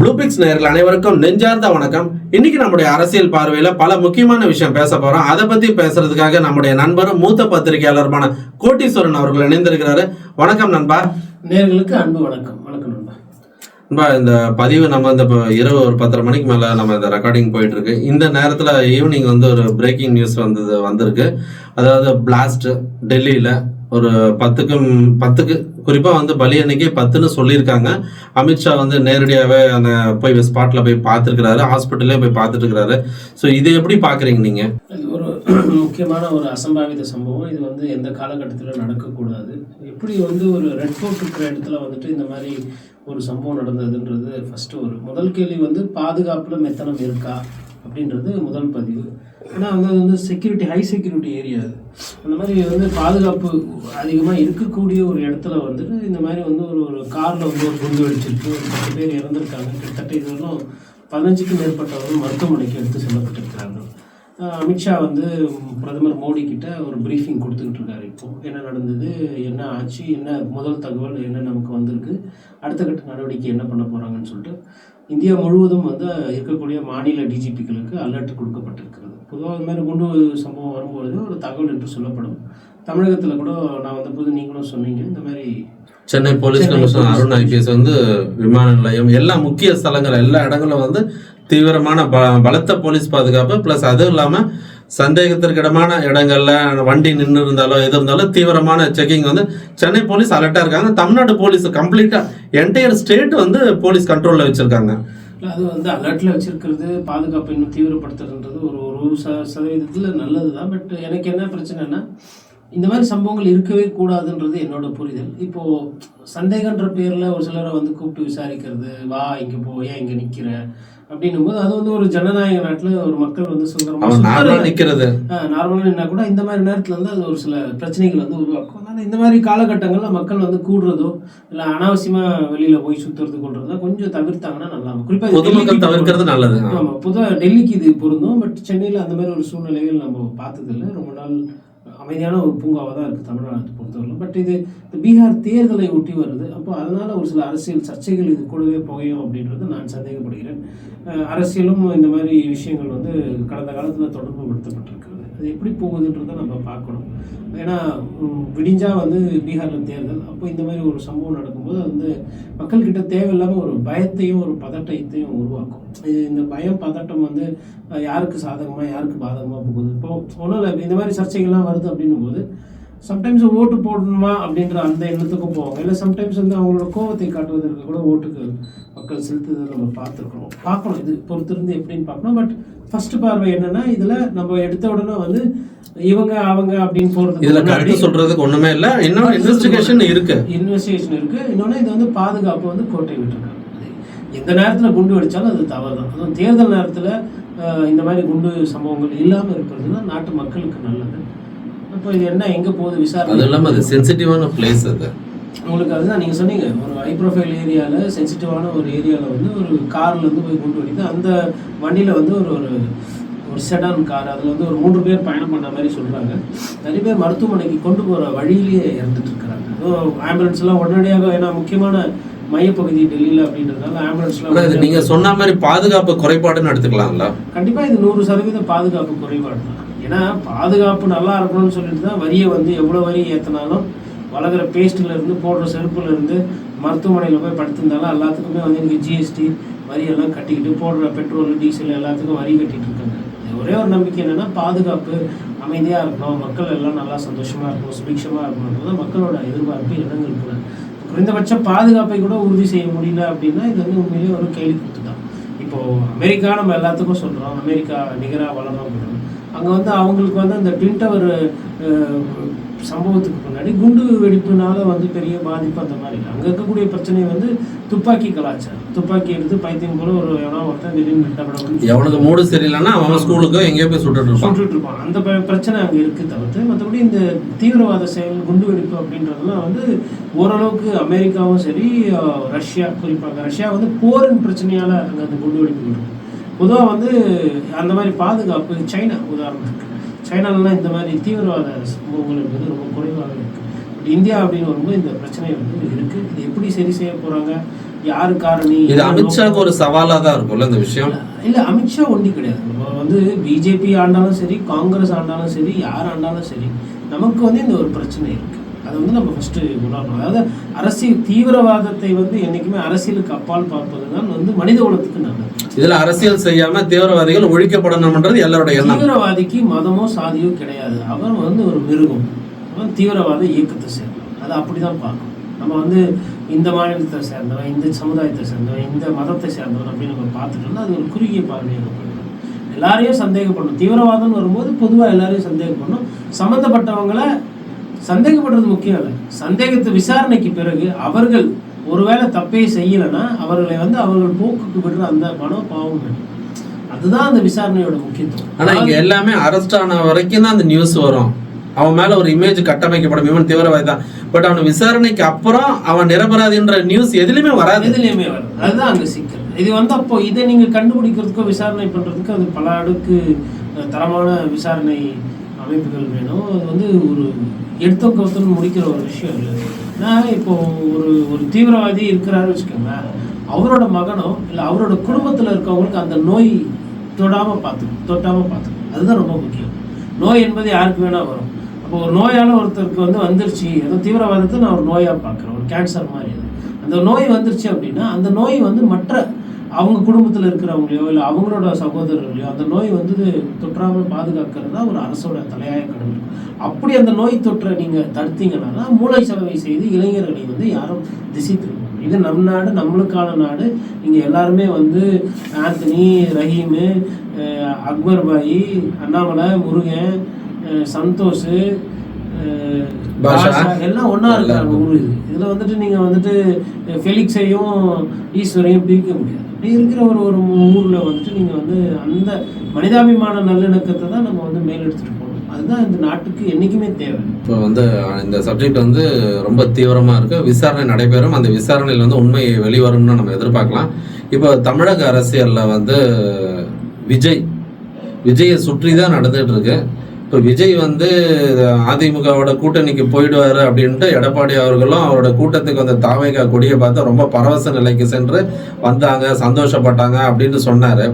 ப்ளூபிக்ஸ் நேயர்கள் அனைவருக்கும் நெஞ்சார்ந்த வணக்கம். இன்னைக்கு நம்முடைய அரசியல் பார்வையில பல முக்கியமான விஷயம் பேச போறோம். அதை பத்தி பேசுறதுக்காக நம்முடைய நண்பரும் மூத்த பத்திரிகையாளருமான கோட்டீஸ்வரன் அவர்கள் இணைந்திருக்கிறாரு. வணக்கம் நண்பா. நேர்களுக்கு அன்பு வணக்கம். வணக்கம் நண்பா. நண்பா இந்த பதிவு நம்ம இந்த இப்போ இரவு ஒரு பத்தரை மணிக்கு மேல நம்ம இந்த ரெக்கார்டிங் போயிட்டு இருக்கு இந்த நேரத்துல ஈவினிங் வந்து ஒரு பிரேக்கிங் நியூஸ் வந்தது வந்திருக்கு. அதாவது பிளாஸ்ட் டெல்லியில ஒரு பத்துக்கும் பத்துக்கு குறிப்பாக வந்து பலி அன்னைக்கு பத்துன்னு சொல்லியிருக்காங்க. அமித்ஷா வந்து நேரடியாகவே அந்த போய் ஸ்பாட்டில் போய் பார்த்துருக்கிறாரு ஹாஸ்பிட்டல்லே போய் பார்த்துட்டு இருக்கிறாரு ஸோ இதை எப்படி பார்க்குறீங்க நீங்கள் இது ஒரு முக்கியமான ஒரு அசம்பாவித சம்பவம். இது வந்து எந்த காலகட்டத்தில் நடக்கக்கூடாது. எப்படி வந்து ஒரு ரெட் ஃபோர்ட் இருக்கிற இடத்துல வந்துட்டு இந்த மாதிரி ஒரு சம்பவம் நடந்ததுன்றது ஃபஸ்ட்டு ஒரு முதல் கேள்வி வந்து பாதுகாப்பில் மெத்தனம் இருக்கா அப்படின்றது முதல் பதிவு. ஏன்னா வந்து அது வந்து செக்யூரிட்டி ஹை செக்யூரிட்டி ஏரியா அது. அந்த மாதிரி வந்து பாதுகாப்பு அதிகமாக இருக்கக்கூடிய ஒரு இடத்துல வந்துட்டு இந்த மாதிரி வந்து ஒரு ஒரு காரில் வந்து ஒரு குண்டு வெடிச்சிருக்கு. ஒரு பத்து பேர் இறந்துருக்காங்க. கிட்டத்தட்ட இது பதினஞ்சுக்கும் மேற்பட்டவர்கள் மருத்துவமனைக்கு எடுத்து செல்லப்பட்டிருக்கிறாங்க. அமித்ஷா வந்து பிரதமர் மோடி கிட்ட ஒரு ப்ரீஃபிங் கொடுத்துக்கிட்டு இருக்காரு இப்போ. என்ன நடந்தது? என்ன ஆச்சு? என்ன முதல் தகவல்? என்ன நமக்கு வந்திருக்கு? அடுத்த கட்ட நடவடிக்கை என்ன பண்ண போகிறாங்கன்னு சொல்லிட்டு இந்தியா முழுவதும் வந்து இருக்கக்கூடிய மாநில டிஜிபிகளுக்கு அலர்ட் கொடுக்கப்பட்டிருக்கிறது. பொதுவாக இந்த மாதிரி குண்டு சம்பவம் வரும்பொழுது ஒரு தகவல் என்று சொல்லப்படும். தமிழகத்தில் கூட நான் வந்தபோது நீங்களும் சொன்னீங்க. இந்த மாதிரி Chennai police commissioner Arun IPS வந்து விமான நிலையம் எல்லா முக்கிய ஸ்தலங்கள் எல்லா இடங்களும் வந்து தீவிரமான ப- பலத்த போலீஸ் பாதுகாப்பு. ப்ளஸ் அதுவும் இல்லாமல் சந்தேகத்திற்கிடமான இடங்கள்ல வண்டி நின்று இருந்தாலோ எது இருந்தாலும் தீவிரமான செக்கிங் வந்து சென்னை போலீஸ் அலர்ட்டாக இருக்காங்க. தமிழ்நாடு போலீஸ் கம்ப்ளீட்டாக என்டையர் ஸ்டேட் வந்து போலீஸ் கண்ட்ரோலில் வச்சிருக்காங்க. அது வந்து அலர்ட்டில் வச்சிருக்கிறது பாதுகாப்பு இன்னும் தீவிரப்படுத்துறதுன்றது ஒரு ஒரு ச சதவீதத்தில் நல்லது தான் பட் எனக்கு என்ன பிரச்சனைனா இந்த மாதிரி சம்பவங்கள் இருக்கவே கூடாதுன்றது என்னோட புரிதல். இப்போது சந்தேகன்ற பேரில் ஒரு சிலரை வந்து கூப்பிட்டு விசாரிக்கிறது வா இங்கே போ ஏன் இங்கே நிற்கிற அப்படின்னும் போது அது வந்து ஒரு ஜனநாயக நாட்டுல ஒரு மக்கள் வந்து சுதந்திரமா நிற்கிறது நார்மலாக என்ன கூட இந்த மாதிரி நேரத்தில் வந்து அது ஒரு சில பிரச்சனைகள் வந்து உருவாக்கும். அதனால் இந்த மாதிரி காலகட்டங்களில் மக்கள் வந்து கூடுறதோ இல்லை அனாவசியமாக வெளியில் போய் சுற்றுறது கொள்றதோ கொஞ்சம் தவிர்த்தாங்கன்னா நல்லா குறிப்பாக பொதுமக்கள் தவிர்க்கிறது நல்லது ஆமாம் பொதுவாக டெல்லிக்கு இது பொருந்தும் பட் சென்னையில் அந்த மாதிரி ஒரு சூழ்நிலைகள் நம்ம பார்த்ததில்ல. ரொம்ப நாள் அமைதியான ஒரு பூங்காவாக தான் இருக்குது தமிழ்நாட்டை பொறுத்தவரைக்கும் பட் இது இந்த பீகார் தேர்தலை ஒட்டி வருது. அப்போ அதனால் ஒரு சில அரசியல் சர்ச்சைகள் இது கூடவே புகையும் அப்படின்றது நான் சந்தேகப்படுகிறேன். அரசியலும் இந்த மாதிரி விஷயங்கள் வந்து கடந்த காலத்தில் தொடர்பு படுத்தப்பட்டிருக்கு அது எப்படி போகுதுன்றதை நம்ம பார்க்கணும். ஏன்னா விடிஞ்சால் வந்து பீகாரில் தேர்தல். அப்போ இந்த மாதிரி ஒரு சம்பவம் நடக்கும்போது அது வந்து மக்கள்கிட்ட தேவையில்லாமல் ஒரு பயத்தையும் ஒரு பதட்டத்தையும் உருவாக்கும். இந்த பயம் பதட்டம் வந்து யாருக்கு சாதகமாக யாருக்கு பாதகமாக போகுது? இப்போ ஒன்றும் இல்லை இந்த மாதிரி சர்ச்சைகள்லாம் வருது அப்படின்னும் போது சம்டைம்ஸ் ஓட்டு போடணுமா அப்படின்ற அந்த எண்ணத்துக்கும் போவாங்க. இல்லை சம்டைம்ஸ் வந்து அவங்களோட கோவத்தை காட்டுவதற்கு கூட ஓட்டுக்கு மக்கள் செலுத்துறதை நம்ம பார்த்துருக்குறோம். பார்க்கணும். இது பொறுத்திருந்து எப்படின்னு பார்க்கணும். பட் ஃபர்ஸ்ட் பார்வை என்னன்னா இதுல நம்ம எடுத்த உடனே வந்து இவங்க அவங்க அப்படின்னு போறது இதுல கருத்து சொல்றதுக்கு ஒண்ணுமே இல்ல. இன்னும் இன்வெஸ்டிகேஷன் இருக்கு. இன்வெஸ்டிகேஷன் இருக்கு. இன்னொன்று இது வந்து பாதுகாப்பு வந்து கோட்டை விட்டுருக்காங்க. எந்த நேரத்தில் குண்டு வெடிச்சாலும் அது தவறு தான் அதுவும் தேர்தல் நேரத்தில் இந்த மாதிரி குண்டு சம்பவங்கள் இல்லாமல் இருக்கிறது தான் நாட்டு மக்களுக்கு நல்லது. அப்போ இது என்ன எங்கே போகுது அது விசாரணை இல்லாம அது சென்சிட்டிவான பிளேஸ் அது. உங்களுக்கு அதுதான் நீங்கள் சொன்னீங்க ஒரு ஹை ப்ரொஃபைல் ஏரியாவில் சென்சிட்டிவான ஒரு ஏரியாவில் வந்து ஒரு கார்ல இருந்து போய் குண்டு வெடித்து அந்த வண்டியில் வந்து ஒரு ஒரு ஒரு செடான் கார் அதில் வந்து ஒரு மூன்று பேர் பயணம் பண்ண மாதிரி சொல்கிறாங்க நிறைய பேர் மருத்துவமனைக்கு கொண்டு போகிற வழியிலேயே இறந்துட்டு இருக்கிறாங்க. அதுவும் ஆம்புலன்ஸ்லாம் உடனடியாக ஏன்னா முக்கியமான மையப்பகுதி டெல்லியில் அப்படின்றதுனால ஆனா இது ஆம்புலன்ஸ்லாம் நீங்க சொன்ன மாதிரி பாதுகாப்பு குறைபாடுன்னு எடுத்துக்கலாம்ல? கண்டிப்பாக இது நூறு சதவீத பாதுகாப்பு குறைபாடு தான். ஏன்னா பாதுகாப்பு நல்லா இருக்கணும்னு சொல்லிட்டு தான் வரியை வந்து எவ்வளோ வரி ஏற்றினாலும் வளர்கிற பேஸ்ட்ல போடுற செருப்புலேருந்து மருத்துவமனையில் போய் படுத்திருந்தாலும் எல்லாத்துக்குமே வந்து இங்கே ஜிஎஸ்டி வரியெல்லாம் கட்டிக்கிட்டு போடுற பெட்ரோல் டீசல் எல்லாத்துக்கும் வரி கட்டிகிட்டு இருக்காங்க இது ஒரே ஒரு நம்பிக்கை என்னென்னா பாதுகாப்பு அமைதியாக இருக்கணும் மக்கள் எல்லாம் நல்லா சந்தோஷமாக இருக்கணும் சுபிக்ஷமாக இருக்கணுன்றது தான் மக்களோட எதிர்பார்ப்பு எண்ணங்கள் கூட குறைந்தபட்ச பாதுகாப்பை கூட உறுதி செய்ய முடியல அப்படின்னா இது வந்து உண்மையிலேயே ஒரு கேள்வி தான் இப்போது அமெரிக்கா நம்ம எல்லாத்துக்கும் சொல்கிறோம் அமெரிக்கா நிகராக வளரும் அப்படின்னு. அங்க வந்து அவங்களுக்கு வந்து அந்த ட்வின் டவர் சம்பவத்துக்கு முன்னாடி குண்டு வெடிப்புனால வந்து பெரிய பாதிப்பு அந்த மாதிரி இல்லை. அங்க இருக்கக்கூடிய பிரச்சனை வந்து துப்பாக்கி கலாச்சாரம். துப்பாக்கி எடுத்து பைத்தியம் போல ஒரு எவனோ ஒருத்தன் திடீர்னு எவனுக்கு மூடு சரியில்லைன்னா அவன் ஸ்கூலுக்கு எங்கேயோ போய் சுட்டுட்டு சுட்டுட்டு இருப்பான். அந்த பிரச்சனை அங்கே இருக்கு தவிர்த்து மற்றபடி இந்த தீவிரவாத செயல் குண்டு வெடிப்பு அப்படின்றதெல்லாம் வந்து ஓரளவுக்கு அமெரிக்காவும் சரி ரஷ்யா குறிப்பாக ரஷ்யா வந்து போரின் பிரச்சனையால அங்கே அந்த குண்டு வெடிப்பு பொதுவாக வந்து அந்த மாதிரி பாதுகாப்பு சைனா உதாரணத்துக்கு. சைனாலலாம் இந்த மாதிரி தீவிரவாத சம்பவங்கள் என்பது ரொம்ப குறைவாக இருக்கு. பட் இந்தியா அப்படின்னு வரும்போது இந்த பிரச்சனை வந்து இருக்கு. இது எப்படி சரி செய்ய போறாங்க? யாரு காரணி? இது அமித்ஷாக்கு ஒரு சவாலா தான் இருக்கும்ல இந்த விஷயம்? இல்ல அமித்ஷா ஒண்டி கிடையாது. நம்ம வந்து பிஜேபி ஆண்டாலும் சரி காங்கிரஸ் ஆண்டாலும் சரி யார் ஆண்டாலும் சரி நமக்கு வந்து இந்த ஒரு பிரச்சனை இருக்கு. அதை வந்து நம்ம ஃபர்ஸ்ட் உணரணும். அதாவது அரசியல் தீவிரவாதத்தை வந்து என்னைக்குமே அரசியலுக்கு அப்பால் பார்ப்பது தான் வந்து மனித குலத்துக்கு நல்லது. இதுல அரசியல் செய்யாம தீவிரவாதிகள் ஒழிக்கப்படணும்ன்றது எல்லாரோட எண்ணம். தீவிரவாதிக்கு மதமோ சாதியோ கிடையாது. அவன் வந்து ஒரு மிருகம். அவன் தீவிரவாத இயக்கத்தை சேர்ந்தவன். அதை அப்படிதான் பார்க்கணும். நம்ம வந்து இந்த மாநிலத்தை சேர்ந்தவன் இந்த சமுதாயத்தை சேர்ந்தவன் இந்த மதத்தை சேர்ந்தவன் அப்படின்னு நம்ம பார்த்துட்டோம்னா அது ஒரு குறுகிய பார்வையாக எல்லாரையும் சந்தேகப்படணும். தீவிரவாதம்னு வரும்போது பொதுவாக எல்லாரையும் சந்தேகப்படணும். சம்மந்தப்பட்டவங்களை சந்தேகப்படுறது முக்கியம் இல்லை. சந்தேகத்தை விசாரணைக்கு பிறகு அவர்கள் ஒருவேளை தப்பே செய்யலைன்னா அவர்களை வந்து அவர்கள் போக்குக்கு விடுற அந்த மனோபாவம் வேண்டும் அதுதான் அந்த விசாரணையோட முக்கியத்துவம். ஆனா இங்க எல்லாமே அரெஸ்ட் ஆன வரைக்கும் தான் அந்த நியூஸ் வரும். அவன் மேல ஒரு இமேஜ் கட்டமைக்கப்படும். இவன் தீவிரவாதி தான். பட் அவன் விசாரணைக்கு அப்புறம் அவன் நிரபராதின்ற நியூஸ் எதுலயுமே வராது. எதுலையுமே வரும் அதுதான் அங்க சிக்கல். இது வந்து அப்போ இதை நீங்க கண்டுபிடிக்கிறதுக்கோ விசாரணை பண்றதுக்கு அது பல அடுக்கு தரமான விசாரணை அமைப்புகள் வேணும். அது வந்து ஒரு எடுத்த கவுத்தன் முடிக்கிற ஒரு விஷயம் இல்லை. நான் இப்போ ஒரு ஒரு தீவிரவாதி இருக்கிறாரு வச்சுக்கோங்களேன் அவரோட மகனோ இல்லை அவரோட குடும்பத்தில் இருக்கவங்களுக்கு அந்த நோய் தொடாமல் பார்த்துக்கணும் தொட்டாமல் பார்த்துக்கணும் அதுதான் ரொம்ப முக்கியம். நோய் என்பது யாருக்கு வேணால் வரும். அப்போ ஒரு நோயால் ஒருத்தருக்கு வந்து வந்துருச்சு ஏதோ தீவிரவாதத்தை நான் ஒரு நோயாக பார்க்குறேன் ஒரு கேன்சர் மாதிரி. அந்த நோய் வந்துருச்சு அப்படின்னா அந்த நோய் வந்து மற்ற அவங்க குடும்பத்தில் இருக்கிறவங்களையோ இல்லை அவங்களோட சகோதரர்களையோ அந்த நோய் வந்து தொற்றாமல் பாதுகாக்கிறது தான் ஒரு அரசோட தலையாய கடமை. அப்படி அந்த நோய் தொற்றை நீங்கள் தடுத்தீங்கன்னா தான் மூளை செலவை செய்து இளைஞர்களை வந்து யாரும் திசை திரும்ப இது நம் நாடு நம்மளுக்கான நாடு. இங்கே எல்லாருமே வந்து ஆந்தனி ரஹீமு அக்பர் பாய் அண்ணாமலை முருகன் சந்தோஷ் எல்லாம் ஒண்ணா இருக்காங்க ஊர் இது. இதுல வந்துட்டு நீங்க வந்துட்டு ஃபெலிக்ஸையும் ஈஸ்வரையும் பிரிக்க முடியாது. அப்படி இருக்கிற ஒரு ஒரு ஊர்ல வந்துட்டு நீங்க வந்து அந்த மனிதாபிமான நல்லிணக்கத்தை தான் நம்ம வந்து மேலெடுத்துட்டு போகணும். அதுதான் இந்த நாட்டுக்கு என்னைக்குமே தேவை. இப்போ வந்து இந்த சப்ஜெக்ட் வந்து ரொம்ப தீவிரமா இருக்கு. விசாரணை நடைபெறும். அந்த விசாரணையில் வந்து உண்மை வெளிவரும்னு நம்ம எதிர்பார்க்கலாம். இப்போ தமிழக அரசியல்ல வந்து விஜய் விஜயை சுற்றி தான் நடந்துட்டு இருக்கு. இப்போ விஜய் வந்து அதிமுகவோட கூட்டணிக்கு போயிடுவாரு அப்படின்ட்டு எடப்பாடி அவர்களும் அவரோட கூட்டத்துக்கு வந்த தாவேகா கொடியை பார்த்து ரொம்ப பரவச நிலைக்கு சென்று வந்தாங்க சந்தோஷப்பட்டாங்க அப்படின்னு சொன்னாரு.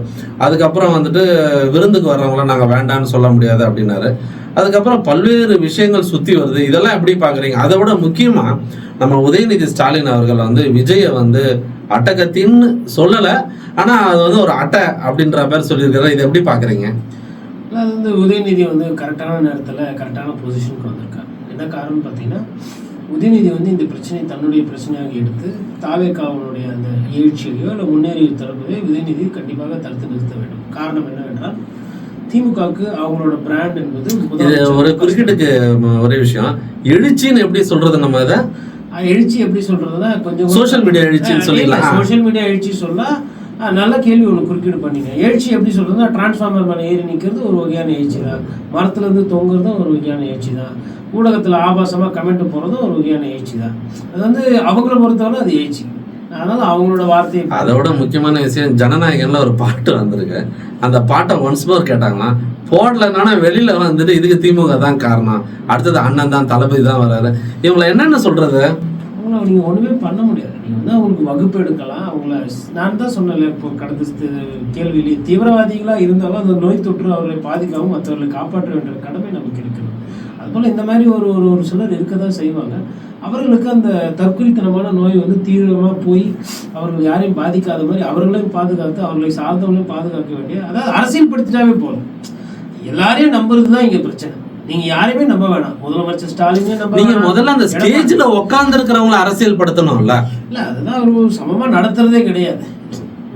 அதுக்கப்புறம் வந்துட்டு விருந்துக்கு வர்றவங்கள நாங்கள் வேண்டாம்னு சொல்ல முடியாது அப்படின்னாரு. அதுக்கப்புறம் பல்வேறு விஷயங்கள் சுத்தி வருது. இதெல்லாம் எப்படி பாக்குறீங்க? அதை விட முக்கியமா நம்ம உதயநிதி ஸ்டாலின் அவர்கள் வந்து விஜயை வந்து அட்டகத்தின்னு சொல்லல. ஆனா அது வந்து ஒரு அட்டை அப்படின்ற மாதிரி சொல்லியிருக்காரு இதை எப்படி பாக்குறீங்க? இல்ல, அது வந்து உதயநிதி வந்து கரெக்டான நேரத்தில் கரெக்டான பொசிஷனுக்கு வந்திருக்காரு. என்ன காரணம் பார்த்தீங்கன்னா உதயநிதி வந்து இந்த பிரச்சனையை தன்னுடைய பிரச்சனையாக எடுத்து தாவேக்காவனுடைய அந்த எழுச்சியையோ இல்லை முன்னேறி தரப்பதை உதயநிதி கண்டிப்பாக தடுத்து நிறுத்த வேண்டும். காரணம் என்னவென்றால் திமுகவுக்கு அவங்களோட பிராண்ட் என்பது ஒரு கிரிக்கெட்டுக்கு ம- ஒரே விஷயம். எழுச்சின்னு எப்படி சொல்றது நம்ம இதை அஹ் எழுச்சி எப்படி சொல்றதுன்னா கொஞ்சம் Social media எழுச்சின்னு சொல்லிடலாம். சோஷியல் மீடியா எழுச்சி அஹ் நல்ல கேள்வி ஒன்று குறுக்கீடு பண்ணீங்க. எழுச்சி எப்படி சொல்கிறதுனா டிரான்ஸ்ஃபார்மர் மேலே ஏறி நிற்கிறது ஒரு வகையான எழுச்சி தான் மரத்துலேருந்து தொங்குறதும் ஒரு வகையான எழுச்சி தான் ஊடகத்தில் ஆபாசமாக கமெண்ட் போகிறதும் ஒரு வகையான எழுச்சி தான் அது வந்து அவங்கள பொறுத்தவரை அது எழுச்சி. அதனால் அவங்களோட வார்த்தையை அதோட முக்கியமான விஷயம் ஜனநாயகன்ல ஒரு பாட்டு வந்திருக்கு. அந்த பாட்டை ஒன்ஸ் மோர் கேட்டாங்கன்னா போடலன்னா வெளியில வந்துட்டு இதுக்கு திமுக தான் காரணம். அடுத்தது அண்ணன் தான் தளபதி தான் வராரு இவங்களை என்னென்ன சொல்றது? அவங்கள நீங்கள் ஒன்றுமே பண்ண முடியாது. நீங்கள் வந்து அவங்களுக்கு வகுப்பு எடுக்கலாம். அவங்கள நான் தான் சொன்னேன்ல இப்போ கடந்த கேள்வியிலேயே கேள்வியிலே தீவிரவாதிகளாக இருந்தாலும் அந்த நோய் தொற்று அவர்களை பாதிக்காமல் மற்றவர்களை காப்பாற்ற வேண்டிய கடமை நமக்கு இருக்கணும். அதுபோல் இந்த மாதிரி ஒரு ஒரு ஒரு சிலர் இருக்க தான் செய்வாங்க. அவர்களுக்கு அந்த தற்கொலைத்தனமான நோய் வந்து தீவிரமாக போய் அவர்கள் யாரையும் பாதிக்காத மாதிரி அவர்களையும் பாதுகாத்து அவர்களை சார்ந்தவர்களையும் பாதுகாக்க வேண்டிய அதாவது அரசியல் படுத்திட்டாவே போதும். எல்லாரையும் நம்புறது தான் இங்கே பிரச்சனை. நீங்க யாரையுமே நம்ப வேணாம். முதலமைச்சர் ஸ்டாலினே நம்ப நீங்க. முதல்ல அந்த ஸ்டேஜ்ல உட்கார்ந்து இருக்கிறவங்கள அரசியல் படுத்தணும்ல இல்ல அதுதான் ஒரு சமமா நடத்துறதே கிடையாது.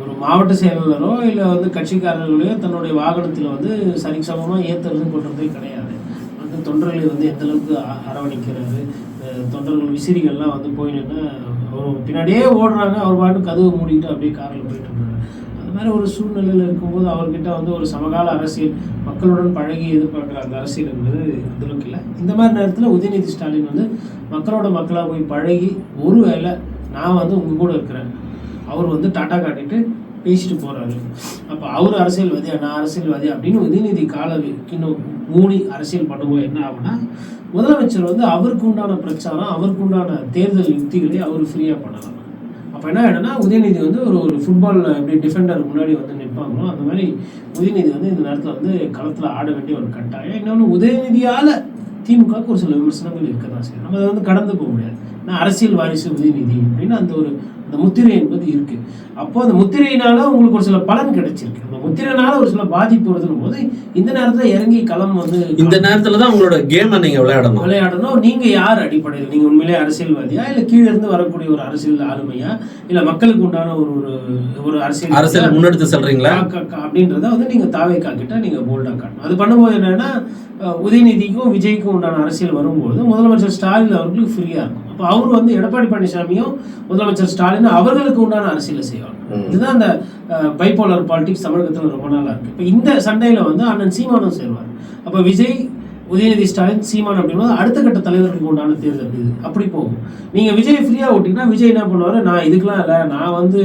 ஒரு மாவட்ட செயலாளரோ இல்ல வந்து கட்சிக்காரர்களையோ தன்னுடைய வாகனத்துல வந்து சரிசமமா ஏத்துறது கொள்றதே கிடையாது. வந்து தொண்டர்களை வந்து எந்த அளவுக்கு அ- அரவணைக்கிறாரு அஹ் தொண்டர்கள் விசிறிகள்லாம் வந்து போய் நின்று அவர் பின்னாடியே ஓடுறாங்க அவர் பாட்டு கதவு மூடிட்டு அப்படியே காரில் போயிட்டு இருக்காரு மாதிரி ஒரு சூழ்நிலையில் இருக்கும்போது அவர்கிட்ட வந்து ஒரு சமகால அரசியல் மக்களுடன் பழகி எதிர்பார்க்குற அந்த அரசியல் என்பது அந்தளவுக்கு இல்லை. இந்த மாதிரி நேரத்தில் உதயநிதி ஸ்டாலின் வந்து மக்களோட மக்களாக போய் பழகி ஒருவேளை நான் வந்து உங்கள் கூட இருக்கிறேன். அவர் வந்து டாட்டா காட்டிட்டு பேசிட்டு போகிறாரு அப்போ அவர் அரசியல்வாதியா நான் அரசியல்வாதி அப்படின்னு உதயநிதி கால இன்னும் மூணி அரசியல் பண்ணுவோம் என்ன ஆகும்னா முதலமைச்சர் வந்து அவருக்கு உண்டான பிரச்சாரம் அவருக்கு உண்டான தேர்தல் யுக்திகளை அவர் ஃப்ரீயாக பண்ணலாம். அப்போ என்ன ஆகிடும்னா உதயநிதி வந்து ஒரு ஒரு ஃபுட்பாலில் எப்படி டிஃபெண்டர் முன்னாடி வந்து நிற்பாங்களோ அந்த மாதிரி உதயநிதி வந்து இந்த நேரத்தில் வந்து களத்தில் ஆட வேண்டிய ஒரு கட்டாயம். இன்னொன்று உதயநிதியால் திமுகவுக்கு ஒரு சில விமர்சனங்கள் இருக்க தான் செய்யும். நம்ம அதை வந்து கடந்து போக முடியாது. நான் அரசியல் வாரிசு உதயநிதி அப்படின்னு அந்த ஒரு அந்த முத்திரை என்பது இருக்கு. அப்போ அந்த முத்திரையினால உங்களுக்கு ஒரு சில பலன் கிடைச்சிருக்கு. அந்த முத்திரையினால ஒரு சில பாதிப்பு வருதுன்னு போது இந்த நேரத்தில் இறங்கி களம் வந்து இந்த நேரத்துல தான் உங்களோட கேமை நீங்க விளையாடணும். விளையாடணும். நீங்க யார் அடிப்படையில்? நீங்க உண்மையிலே அரசியல்வாதியா? இல்ல கீழ இருந்து வரக்கூடிய ஒரு அரசியல் ஆளுமையா? இல்ல மக்களுக்கு உண்டான ஒரு ஒரு ஒரு அரசியல் அரசியல் முன்னெடுத்து செல்றீங்களா? அப்படின்றத வந்து நீங்க தாவை காக்கிட்டா நீங்க போல்டா காட்டணும். அது பண்ணும்போது என்னன்னா உதயநிதிக்கும் விஜய்க்கும் உண்டான அரசியல் வரும்போது முதலமைச்சர் ஸ்டாலின் அவர்களுக்கு ஃப்ரீயா இருக்கும். அப்போ அவர் வந்து எடப்பாடி பழனிசாமியும் முதலமைச்சர் ஸ்டாலின் அவர்களுக்கு உண்டான அரசியலை செய்வாங்க. இதுதான் அந்த பைபோலர் பாலிடிக்ஸ் தமிழகத்துல ரொம்ப நாளா இருக்கு. இப்போ இந்த சண்டையில வந்து அண்ணன் சீமானும் சேருவார். அப்போ விஜய் உதயநிதி ஸ்டாலின் சீமான் அப்படின்னா அடுத்த கட்ட தலைவர்களுக்கு உண்டான தேர்தல் இது. அப்படி போகும். நீங்க விஜய் ஃப்ரீயா விட்டீங்கன்னா விஜய் என்ன பண்ணுவாரு? நான் இதுக்கெல்லாம் இல்லை. நான் வந்து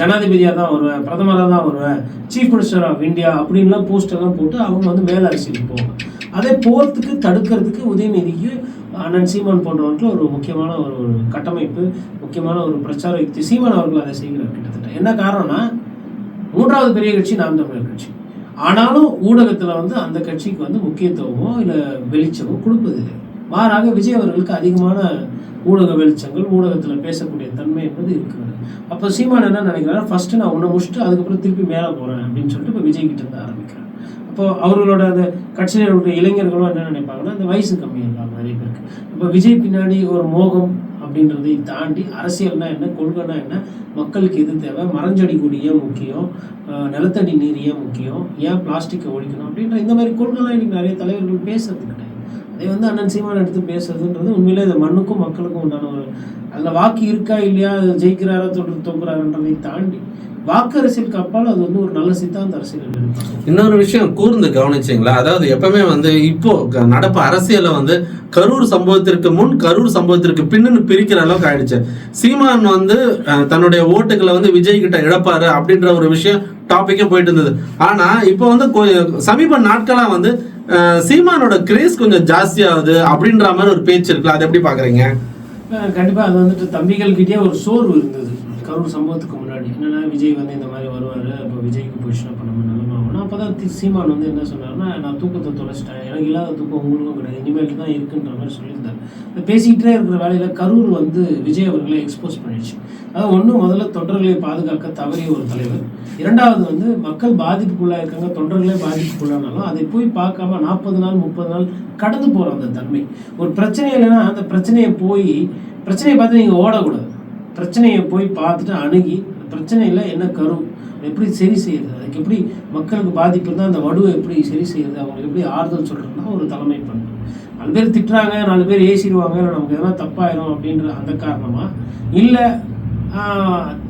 ஜனாதிபதியா தான் வருவேன் பிரதமராக தான் வருவேன் சீஃப் மினிஸ்டர் ஆஃப் இந்தியா அப்படின்லாம் போஸ்ட் எல்லாம் போட்டு அவங்க வந்து மேல அரசியலுக்கு போவாங்க. அதே போகிறதுக்கு தடுக்கிறதுக்கு உதயநிதிக்கு அண்ணன் சீமான் போன்றவர்கள் ஒரு முக்கியமான ஒரு ஒரு கட்டமைப்பு முக்கியமான ஒரு பிரச்சார யுக்தி சீமான் அவர்கள் அதை செய்கிறார் கிட்டத்தட்ட. என்ன காரணம்னா மூன்றாவது பெரிய கட்சி நாம் தமிழர் கட்சி. ஆனாலும் ஊடகத்தில் வந்து அந்த கட்சிக்கு வந்து முக்கியத்துவமோ இல்லை வெளிச்சமோ கொடுப்பதில்லை. மாறாக விஜய் அவர்களுக்கு அதிகமான ஊடக வெளிச்சங்கள் ஊடகத்தில் பேசக்கூடிய தன்மை என்பது இருக்கிறது. அப்போ சீமான் என்ன நினைக்கிறாரு? ஃபஸ்ட்டு நான் உன்னை முடிச்சுட்டு அதுக்கப்புறம் திருப்பி மேலே போகிறேன் அப்படின்னு சொல்லிட்டு இப்போ விஜய் கிட்ட இருந்து ஆரம்பிக்கிறேன் அப்போ அவர்களோட அந்த கட்சியில் இருக்கிற இளைஞர்களும் என்ன நினைப்பாங்கன்னா அந்த வயசு கம்மியாக நிறைய பேருக்கு. இப்போ விஜய் பின்னாடி ஒரு மோகம் அப்படின்றதை தாண்டி அரசியல்னா என்ன கொள்கைனா என்ன மக்களுக்கு எது தேவை? மரஞ்செடி கொடி ஏன் முக்கியம் நிலத்தடி நீர் ஏன் முக்கியம் ஏன் பிளாஸ்டிக்கை ஒழிக்கணும் அப்படின்ற இந்த மாதிரி கொள்கைலாம் இன்றைக்கி நிறைய தலைவர்கள் பேசுறது கிடையாது. அதை வந்து அண்ணன் சீமான் எடுத்து பேசுறதுன்றது உண்மையிலே இந்த மண்ணுக்கும் மக்களுக்கும் உண்டான ஒரு அதில் வாக்கு இருக்கா இல்லையா ஜெயிக்கிறாரா தொட்டு தொங்குறாருன்றதை தாண்டி வாக்கு அரசியலுக்கு அப்பால் அது வந்து ஒரு நல்ல சித்தாந்த அரசியல் இன்னொரு விஷயம் கூர்ந்து கவனிச்சிங்களா அதாவது எப்பவுமே வந்து இப்போ நடப்பு அரசியல வந்து கரூர் சம்பவத்திற்கு முன் கரூர் சம்பவத்திற்கு பின்னு பிரிக்கிற அளவுக்கு ஆயிடுச்சு. சீமான் வந்து தன்னுடைய ஓட்டுகளை வந்து விஜய் கிட்ட இழப்பாரு அப்படின்ற ஒரு விஷயம் டாபிக்கும் போயிட்டு இருந்தது. ஆனா இப்போ வந்து சமீப நாட்களா வந்து சீமானோட கிரேஸ் கொஞ்சம் ஜாஸ்தியாகுது அப்படின்ற மாதிரி ஒரு பேச்சு இருக்குல்ல. அதை எப்படி பாக்குறீங்க கண்டிப்பா அது வந்துட்டு தம்பிகள் கிட்டே ஒரு சோர்வு இருந்தது. கரூர் சம்பவத்துக்கு முன்னாடி. என்னென்னா விஜய் வந்து இந்த மாதிரி வருவார் அப்போ விஜய்க்கு பொசிஷன் அப்போ நம்ம நிலமை ஆகணும் அப்போ தான் சீமான் வந்து என்ன சொன்னார்னா நான் தூக்கத்தை தொலைச்சிட்டேன். எனக்கு இல்லாத தூக்கம் உங்களுக்கும் கிடையாது. இனிமேல் தான் இருக்குன்ற மாதிரி சொல்லியிருந்தார். இந்த பேசிக்கிட்டே இருக்கிற வேலையில் கரூர் வந்து விஜய் அவர்களை எக்ஸ்போஸ் பண்ணிடுச்சு. அதாவது ஒன்று முதல்ல தொண்டர்களை பாதுகாக்க தவறிய ஒரு தலைவர். இரண்டாவது வந்து மக்கள் பாதிப்புக்குள்ளாக இருக்காங்க தொண்டர்களே பாதிப்புக்குள்ளானாலும் அதை போய் பார்க்காம நாற்பது நாள் முப்பது நாள் கடந்து போகிற அந்த தன்மை. ஒரு பிரச்சனை இல்லைன்னா அந்த பிரச்சனையை போய் பிரச்சனையை பார்த்து நீங்கள் ஓடக்கூடாது. பிரச்சனையை போய் பார்த்துட்டு அணுகி பிரச்சனையில் என்ன கரும் எப்படி சரி செய்யுது? அதுக்கு எப்படி மக்களுக்கு பாதிப்பு இருந்தால் அந்த வடுவை எப்படி சரி செய்யுது? அவங்களுக்கு எப்படி ஆறுதல் சொல்கிறதுனா ஒரு தலைமை பண்பு. நாலு பேர் திட்டுறாங்க நாலு பேர் ஏசிடுவாங்க இல்லை நமக்கு எதனா தப்பாயிரும் அப்படின்ற அந்த காரணமாக இல்லை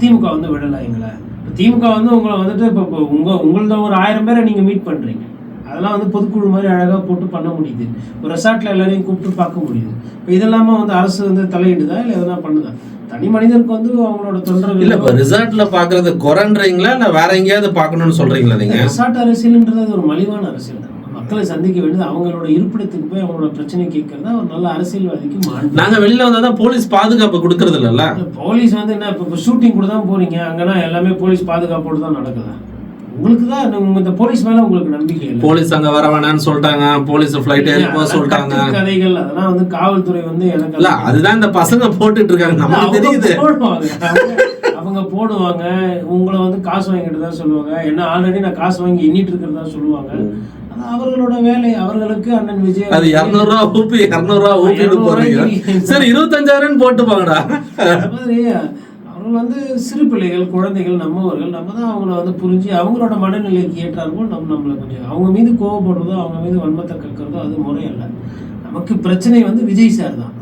திமுக வந்து விடலை எங்களை. இப்போ திமுக வந்து உங்களை வந்துட்டு இப்போ இப்போ உங்கள் உங்களத ஒரு ஆயிரம் பேரை நீங்கள் மீட் பண்ணுறீங்க அதெல்லாம் வந்து பொதுக்குழு மாதிரி அழகாக போட்டு பண்ண முடியுது. ஒரு ரெசார்ட்டில் எல்லாரையும் கூப்பிட்டு பார்க்க முடியுது. இப்போ இதெல்லாமல் வந்து அரசு வந்து தலையிடுதா இல்லை எதனா பண்ணுதா? தனி மனிதருக்கு வந்து அவங்களோட இல்ல தொண்டர்கள் இப்ப ரிசார்ட்ல பாக்குறது குறைன்றீங்களா இல்ல வேற எங்கேயாவது பாக்கணும்னு சொல்றீங்களா நீங்க? ரெசார்ட் அரசியல்ன்றது ஒரு மலிவான அரசியல். தான் மக்களை சந்திக்க வேண்டியது அவங்களோட இருப்பிடத்துக்கு போய் அவங்களோட பிரச்சனை கேட்கறதா ஒரு நல்ல அரசியல்வாதிக்கு மாண்பு நாங்க வெளியில வந்தாதான் போலீஸ் பாதுகாப்பு கொடுக்கறது இல்லல்ல போலீஸ் வந்து என்ன இப்போ இப்போ ஷூட்டிங் கூட தான் போறீங்க. அங்கன்னா எல்லாமே போலீஸ் பாதுகாப்போடு தான் நடக்குதா? உங்களுக்கு தான் இந்த போலீஸ் மேல உங்களுக்கு நம்பிக்கை இல்லை. போலீஸ் அங்க வர வேணாம்னு சொல்லிட்டாங்க. போலீஸ் ஃபிளைட் போக சொல்லிட்டாங்க. கதைகள் அதெல்லாம் வந்து காவல்துறை வந்து எனக்கு இல்ல அதுதான் இந்த பசங்க போட்டுட்டு இருக்காங்க நமக்கு தெரியுது. போடுவாங்க. அவங்க- போடுவாங்க. உங்களை வந்து காசு வாங்கிட்டு தான் சொல்லுவாங்க. என்ன ஆல்ரெடி நான் காசு வாங்கி எண்ணிட்டு இருக்கிறதா சொல்லுவாங்க. அவர்களோட வேலை. அவர்களுக்கு அண்ணன் விஜய் அது இருநூறு ரூபா ஊப்பி இருநூறு ரூபா ஊப்பிட்டு போறீங்க. சரி இருபத்தஞ்சாயிரம் போட்டு போங்கடா அது மாதிரி அவர்கள் வந்து சிறு பிள்ளைகள் குழந்தைகள் நம்மவர்கள் நம்ம தான் அவங்கள வந்து புரிஞ்சு அவங்களோட மனநிலைக்கு ஏற்றார்கள் நம்ம நம்மளை கொஞ்சம் அவங்க மீது கோவப்படுறதோ அவங்க மீது வன்மத்தை கற்கிறதோ அது முறையல்ல. நமக்கு பிரச்சனை வந்து விஜய் சார் தான்.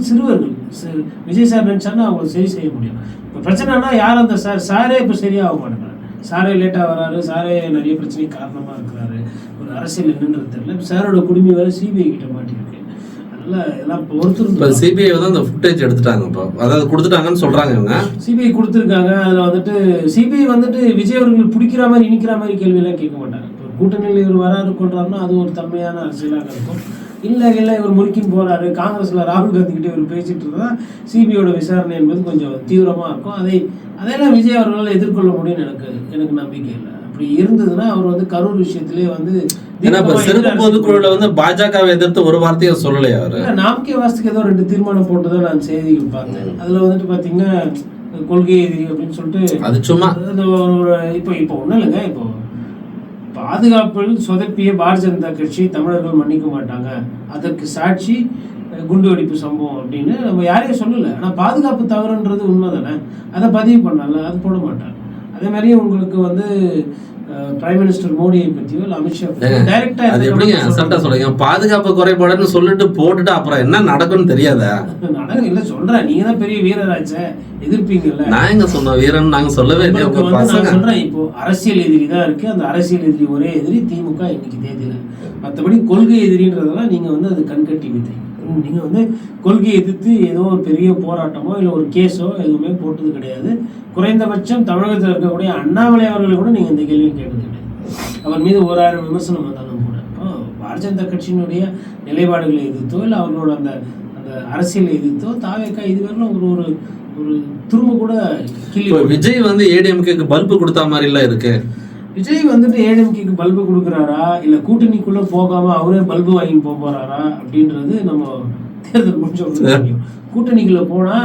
சிறுவர்கள் சிறு- விஜய் சார் நினைச்சாருன்னா அவங்க சரி செய்ய முடியும் இப்போ பிரச்சனைனா யார் அந்த சார் சாரே இப்போ சரியாக மாட்டேங்கிறார். சாரே லேட்டாக வராரு சாரே நிறைய பிரச்சனைக்கு காரணமாக இருக்கிறாரு. ஒரு அரசியல் என்னன்றது தெரியல. சாரோட குடும்பம் வேறு சிபிஐ கிட்ட மாட்டிருக்கு இப்போ சிபிஐ வந்து அந்த ஃபுட்டேஜ் எடுத்துட்டாங்க இப்போ அதாவது கொடுத்துட்டாங்கன்னு சொல்றாங்க இவங்க. சிபிஐ கொடுத்துருக்காங்க அதில் வந்துட்டு சிபிஐ வந்துட்டு விஜய் அவர்கள் பிடிக்கிற மாதிரி இனிக்கிற மாதிரி கேள்வியெல்லாம் கேட்க மாட்டாங்க. இப்போ கூட்டணியில் இவர் வராரு கொள்றாருன்னா அது ஒரு தன்மையான அரசியலாக இருக்கும். இல்லை இல்லை இவர் முறுக்கின்னு போறாரு. காங்கிரஸ்ல ராகுல் காந்தி கிட்ட இவர் பேசிட்டு இருந்தா சிபிஐயோட விசாரணை என்பது கொஞ்சம் தீவிரமா இருக்கும். அதை அதெல்லாம் விஜய் அவர்களால் எதிர்கொள்ள முடியும்னு எனக்கு எனக்கு நம்பிக்கை இல்லை. அப்படி இருந்ததுன்னா அவர் வந்து கரூர் விஷயத்திலே வந்து ஏன்னா இப்ப தீர்க்கமா சிறப்பு எதிர் பொதுக்குழுல வந்து பாஜகவை எதிர்த்து ஒரு வார்த்தையை சொல்லலையா அவரு? வாஸ்துக்கு ஏதோ ரெண்டு தீர்மானம் போட்டுதான் நான் செய்திகள் பார்த்தேன். அதுல வந்துட்டு பாத்தீங்கன்னா கொள்கை எதிரி அப்படின்னு சொல்லிட்டு அது சும்மா இப்போ இப்போ ஒன்றும் இல்லைங்க. இப்போ பாதுகாப்பில் சொதப்பிய பாரதிய ஜனதா கட்சி தமிழர்கள் மன்னிக்க மாட்டாங்க. அதற்கு சாட்சி குண்டு வெடிப்பு சம்பவம் அப்படின்னு நம்ம யாரையும் சொல்லலை. ஆனால் பாதுகாப்பு தவறுன்றது உண்மை தானே அதை பதிவு பண்ணல அது போட மாட்டாங்க. அதே மாதிரி உங்களுக்கு வந்து பிரைம் மினிஸ்டர் மோடியை பற்றியோ இல்லை அமித்ஷா டைரக்டா அது எப்படிங்க அசல்ட்டா சொல்றீங்க? பாதுகாப்பு குறைபாடுன்னு சொல்லிட்டு போட்டுட்டு அப்புறம் என்ன நடக்கும்னு தெரியாதா? நடக்க இல்லை சொல்றேன். நீங்க தான் பெரிய வீரராச்சே எதிர்ப்பீங்கல்ல. நான் எங்க சொன்ன வீரன் நாங்க சொல்லவே உங்க பசங்க. சொல்றேன் இப்போ அரசியல் எதிரி தான் இருக்கு. அந்த அரசியல் எதிரி ஒரே எதிரி திமுக இன்னைக்கு தேதியில மற்றபடி கொள்கை எதிரின்றதெல்லாம் நீங்க வந்து அது கண்கட்டி வித்தீங்க நீங்கள் வந்து கொள்கை எதிர்த்து ஏதோ ஒரு பெரிய போராட்டமோ இல்லை ஒரு கேஸோ எதுவுமே போட்டது கிடையாது. குறைந்தபட்சம் தமிழகத்தில் இருக்கக்கூடிய அண்ணாமலை அவர்களை கூட நீங்கள் இந்த கேள்வியும் கேட்டது கிடையாது. அவர் மீது ஓராயிரம் விமர்சனம் வந்தாலும் கூட. இப்போ பாரதிய ஜனதா கட்சியினுடைய நிலைப்பாடுகளை எதிர்த்தோ இல்லை அவர்களோட அந்த அந்த அரசியலை எதிர்த்தோ தாவேக்கா இதுவரையிலும் ஒரு ஒரு ஒரு துரும்ப கூட கிள்ளி விஜய் வந்து ஏடிஎம்கேக்கு பல்பு கொடுத்த மாதிரிலாம் இருக்கு. விஜய் வந்துட்டு ஏடிஎம்கேக்கு பல்பு கொடுக்குறாரா? இல்ல கூட்டணிக்குள்ள போகாம அவரே பல்பு வாங்கி போக போறாரா? அப்படின்றது நம்ம தேர்தல் முடிஞ்ச தெரியும். கூட்டணிக்குள்ள போனா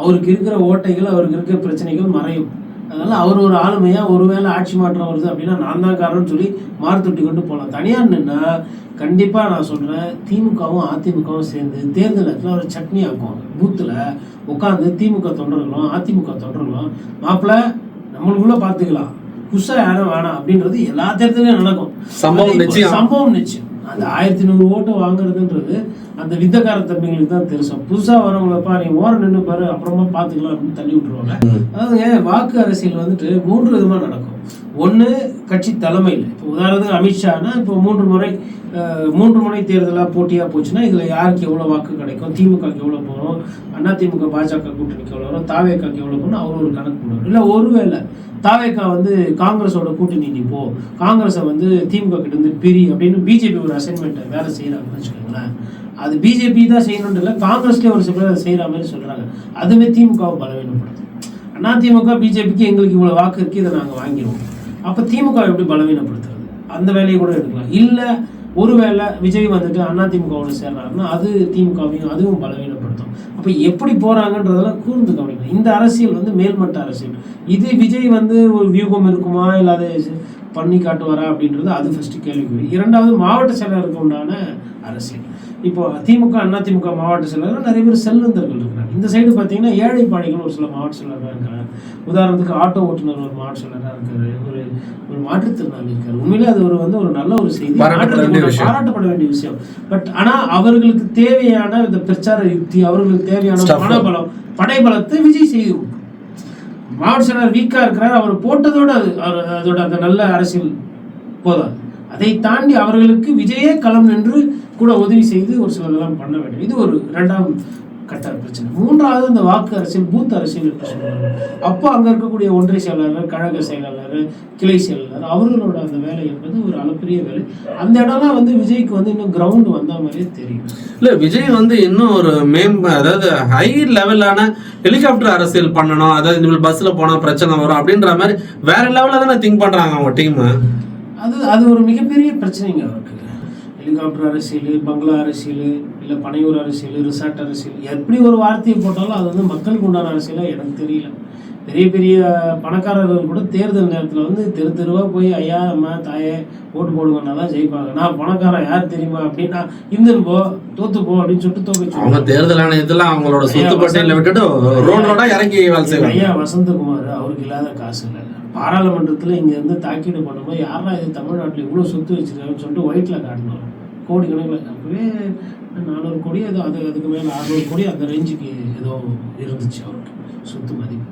அவருக்கு இருக்கிற ஓட்டைகள் அவருக்கு இருக்கிற பிரச்சனைகள் மறையும். அதனால அவர் ஒரு ஆளுமையா ஒருவேளை ஆட்சி மாற்றம் வருது அப்படின்னா நான் தான் காரணம்னு சொல்லி மாறுத்தொட்டி கொண்டு போகலாம் தனியார் நின்னா கண்டிப்பா நான் சொல்றேன் திமுகவும் அதிமுகவும் சேர்ந்து தேர்தல் நேரத்தில் ஒரு சட்னி ஆக்குவாங்க. பூத்துல உட்காந்து திமுக தொண்டர்களும் அதிமுக தொண்டர்களும் மாப்பிள்ள நம்மளுக்குள்ள பார்த்துக்கலாம் புதுசா யாரும் வேணாம் அப்படின்றது எல்லா தேர்தலையும் நடக்கும் சம்பவம் நிச்சயம். சம்பவம் நிச்சயம் அந்த ஆயிரத்தி நூறு ஓட்டு வாங்குறதுன்றது அந்த வித்தக்கார தம்பிங்களுக்கு தான் தெரியும் புதுசா வரவங்கள பா நீ ஓரம் நின்று பாரு அப்புறமா பாத்துக்கலாம் அப்படின்னு தள்ளி விட்டுருவாங்க. அதாவதுங்க வாக்கு அரசியல் வந்துட்டு மூன்று விதமா நடக்கும். ஒண்ணு கட்சி தலைமையில். இப்போ உதாரணத்துக்கு அமித்ஷானா இப்போ மூன்று முறை மூன்று முறை தேர்தலாக போட்டியாக போச்சுன்னா இதில் யாருக்கு எவ்வளோ வாக்கு கிடைக்கும்? திமுகக்கு எவ்வளோ போகும் அண்ணா திமுக பாஜக கூட்டணிக்கு எவ்வளோ வரும்? தாவேக்காக்கு எவ்வளோ போகணும் அவர் ஒரு கணக்கு போடுவார். இல்லை ஒருவேளை தாவேக்கா வந்து காங்கிரஸோட கூட்டணி நீ போ காங்கிரஸை வந்து திமுக கிட்ட இருந்து பிரி அப்படின்னு பிஜேபி ஒரு அசைன்மெண்ட்டை வேலை செய்கிறாங்கன்னு வச்சுக்கோங்களேன். அது பிஜேபி தான் செய்யணும்னு இல்லை காங்கிரஸ்லேயே ஒரு சில பேர் அதை செய்கிற மாதிரி சொல்கிறாங்க அதுவே திமுகவை பலவீனப்படுத்தும் அதிமுக பிஜேபிக்கு எங்களுக்கு இவ்வளோ வாக்கு இருக்குது இதை நாங்கள் வாங்கிடுவோம். அப்போ திமுக எப்படி பலவீனப்படுத்துறது? அந்த வேலையை கூட எடுக்கலாம். இல்லை ஒருவேளை விஜய் வந்துட்டு அதிமுகவோட சேர்றாருன்னா அது திமுகவையும் அதுவும் பலவீனப்படுத்தும். அப்போ எப்படி போகிறாங்கன்றதெல்லாம் கூர்ந்து கவனிக்கணும். இந்த அரசியல் வந்து மேல்மட்ட அரசியல். இது விஜய் வந்து ஒரு வியூகம் இருக்குமா இல்லை அதை பண்ணி காட்டுவாரா அப்படின்றது அது ஃபஸ்ட்டு கேள்விக்குறி. இரண்டாவது மாவட்ட செயலருக்கு உண்டான அரசியல். இப்போ திமுக அதிமுக மாவட்ட செயலர்கள் நிறைய பேர் செல்வந்தர்கள் இருக்கிறாங்க. இந்த சைடு பார்த்தீங்கன்னா ஏழை பாடிகள் ஒரு சில மாவட்ட செயலராக இருக்காங்க உதாரணத்துக்கு ஆட்டோ ஓட்டுநர் ஒரு மாவட்ட செயலராக இருக்காரு. ஒரு ஒரு மாற்றுத்திறனாளி இருக்காரு. உண்மையிலே அது ஒரு வந்து ஒரு நல்ல ஒரு செய்தி. பாராட்டப்பட வேண்டிய விஷயம். பட் ஆனா அவர்களுக்கு தேவையான இந்த பிரச்சார யுக்தி அவர்களுக்கு தேவையான. பணபலம் படைபலத்தை விஜய் செய்து. மாவட்ட செயலர் வீக்கா இருக்கிறார். அவர் போட்டதோட அதோட அந்த நல்ல அரசியல் போதாது. அதை தாண்டி அவர்களுக்கு விஜயே களம் நின்று கூட உதவி செய்து ஒரு சிலரெல்லாம் பண்ண வேண்டும். இது ஒரு இரண்டாம் கட்ட பிரச்சனை. மூன்றாவது இந்த வாக்கு அரசியல் பூத் அரசியல் என்று சொல்லுவாங்க. அப்போ அங்க இருக்கக்கூடிய ஒன்றிய செயலாளர் கழக செயலாளர் கிளை செயலாளர் அவர்களோட அந்த வேலை என்பது ஒரு அளப்பரிய வேலை. அந்த இடம்லாம் வந்து விஜய்க்கு வந்து இன்னும் கிரவுண்ட் வந்த மாதிரியே தெரியும். இல்ல விஜய் வந்து இன்னும் ஒரு மேம் அதாவது ஹை லெவலான ஹெலிகாப்டர் அரசியல் பண்ணணும். அதாவது இந்த மாதிரி பஸ்ல போனா பிரச்சனை வரும் அப்படின்ற மாதிரி வேற லெவல்ல தானே திங்க் பண்றாங்க அவங்க டீம் அது அது ஒரு மிகப்பெரிய பிரச்சனைங்க அவருக்கு. ஹெலிகாப்டர் அரசியல் பங்களா அரசியல் இல்லை பனையூர் அரசியல் ரிசார்ட் அரசியல் எப்படி ஒரு வார்த்தையை போட்டாலும் அது வந்து மக்களுக்கு உண்டான அரசியலாக எனக்கு தெரியல. பெரிய பெரிய பணக்காரர்கள் கூட தேர்தல் நேரத்தில் வந்து தெரு தெருவாக போய் ஐயா அம்மா தாயே ஓட்டு போடுங்கன்னா தான் ஜெயிப்பாங்க. நான் பணக்காரன் யார் தெரியுமா? அப்படின்னா இந்துன்னு போ தோத்து போ அப்படின்னு சொல்லிட்டு தோக்க அவங்க தேர்தல் ஆணையத்துல அவங்களோட சொத்து பட்டியல விட்டுட்டு இறங்கி வேலை செய்வாங்க. ஐயா வசந்தகுமார் அவருக்கு இல்லாத காசு இல்லை. பாராளுமன்றத்தில் இங்க இருந்து தாக்கீடு பண்ணும்போது யாரா இது தமிழ்நாட்டில் இவ்வளோ சொத்து வச்சிருக்காங்கன்னு சொல்லிட்டு ஒயிட்டில் காட்டணும். கோடி கணக்கில். அப்போவே நானூறு கோடி ஏதோ அது அதுக்கு மேலே அறுநூறு கோடி அந்த ரேஞ்சுக்கு ஏதோ இருந்துச்சு அவருக்கு சொத்து மதிப்பு.